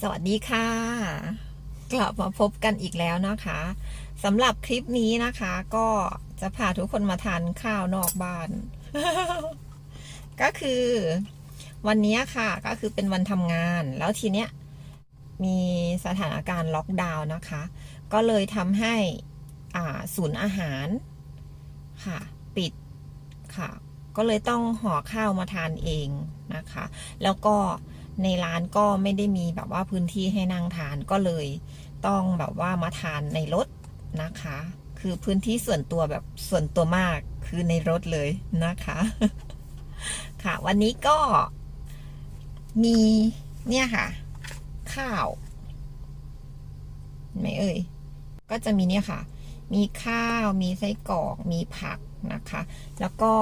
สวัสดีค่ะ กลับมาพบกันอีกแล้วนะคะสำหรับคลิปนี้นะคะ ก็จะพาทุกคนมาทานข้าวนอกบ้าน ก็คือ วันนี้ค่ะก็คือเป็นวันทำงาน แล้วทีเนี้ยมีสถานการณ์ล็อกดาวน์นะคะ ก็เลยทำให้อ่าศูนย์อาหารค่ะ ปิดค่ะ ก็เลยต้องห่อข้าวมาทานเองนะคะ แล้วก็ ในร้านก็ไม่ได้มีแบบว่าพื้นที่ให้นั่งทานก็เลย ต้องแบบว่ามาทานในรถนะคะ คือพื้นที่ส่วนตัวแบบส่วนตัวมากคือในรถเลยนะคะ ค่ะ วันนี้ก็มีเนี่ยค่ะ ข้าวไหมเอ่ยก็จะมีเนี่ยค่ะ มีข้าวมีไส้กรอกมีผักนะคะ แล้วก็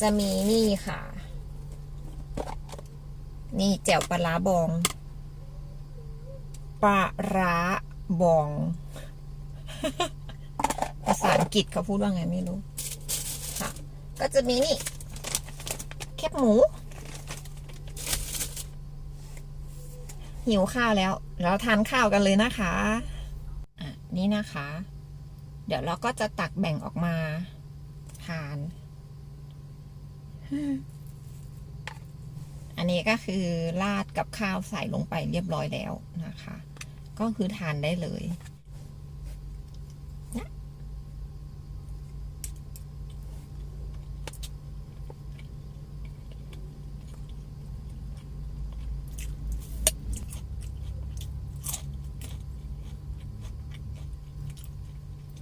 จะมีนี่ค่ะ นี่แจ่วปลาร้าบอง ปลาร้าบอง ภาษาอังกฤษเขาพูดว่าไงไม่รู้ค่ะ ก็จะมีนี่แคบหมู หิวข้าวแล้ว เราทานข้าวกันเลยนะคะ อะ นี่นะคะ เดี๋ยวเราก็จะตักแบ่งออกมาทาน นนี้ก็คือราดกับข้าวใส่ลงไปเรียบร้อยแล้วนะคะ ก็คือทานได้เลยนะ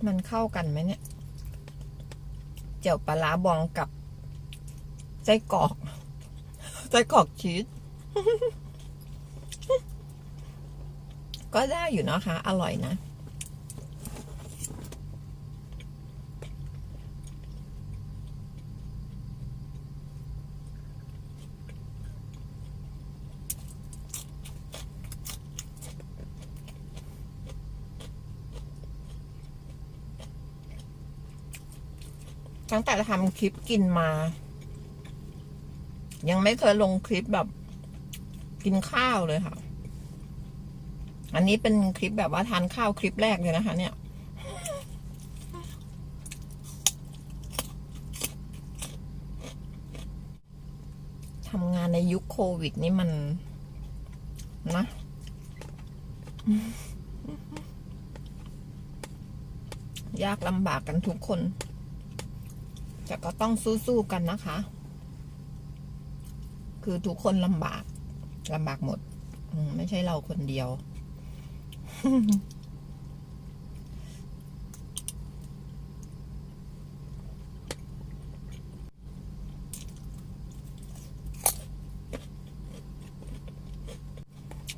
มันเข้ากันไหมเนี่ย เจียวปลาร้าบองกับไส้กรอก ไส้กรอกชีสก็ได้อยู่นะคะ อร่อยนะ ตั้งแต่ทำคลิปกินมา ยังไม่เคยลงคลิปแบบกินข้าวเลยค่ะ อันนี้เป็นคลิปแบบว่าทานข้าวคลิปแรกเลยนะคะ เนี่ย ทำงานในยุคโควิดนี่มันนะยากลำบากกันทุกคน แต่ก็ต้องสู้ๆกันนะคะ คือทุกคนลำบากลำบากหมดมไม่ใช่เราคนเดียว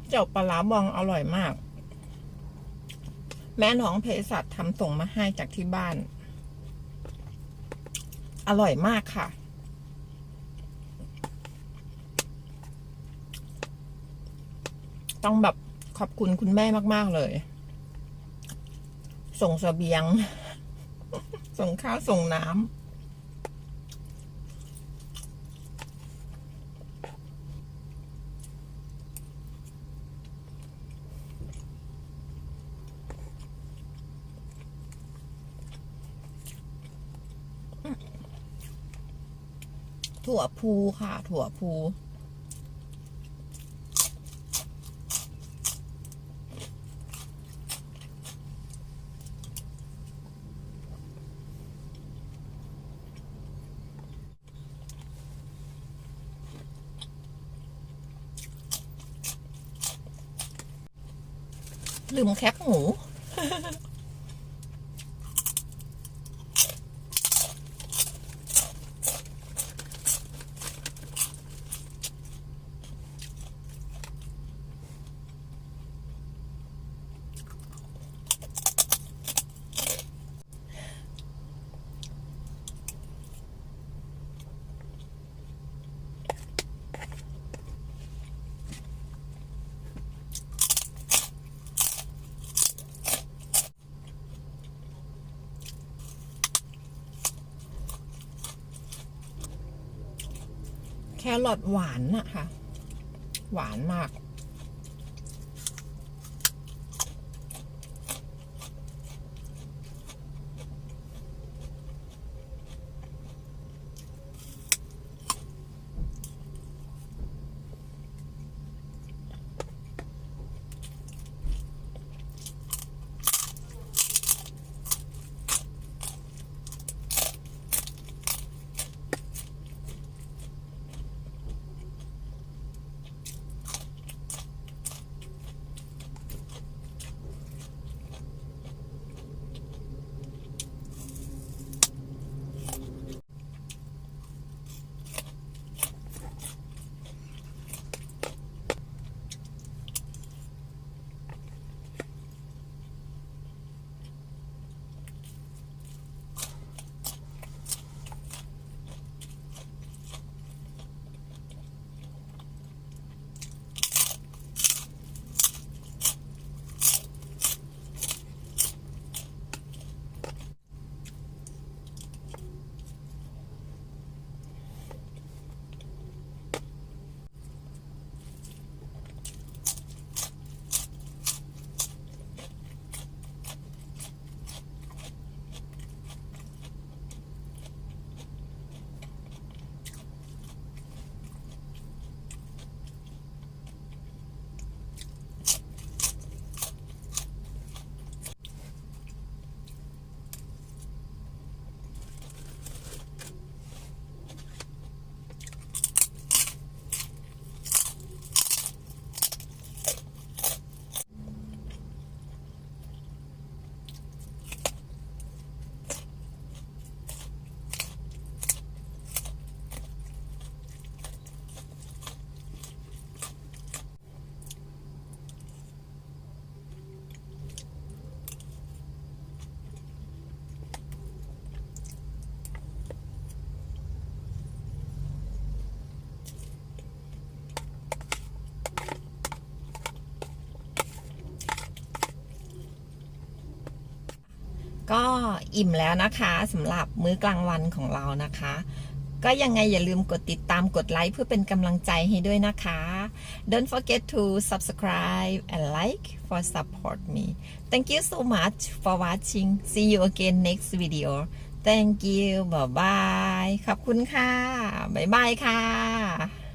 เจ้าปลาบองอร่อยมาก แม่น้องเภสัชทำส่งมาให้จากที่บ้าน อร่อยมากค่ะ ต้องแบบขอบคุณคุณแม่มาก ๆ เลย ส่งเสบียง ส่งข้าวส่งน้ำถั่วพูค่ะ ถั่วพู ลืมแคปหมู แครอทหวานอะค่ะ หวานมาก ก็อิ่มแล้วนะคะสำหรับมื้อกลางวันของเรานะคะ ก็ยังไงอย่าลืมกดติดตามกดไลค์เพื่อเป็นกำลังใจให้ด้วยนะคะ Don't forget to subscribe and like for support me Thank you so much for watching See you again next video Thank you bye bye ขอบคุณค่ะ บ๊ายบายค่ะ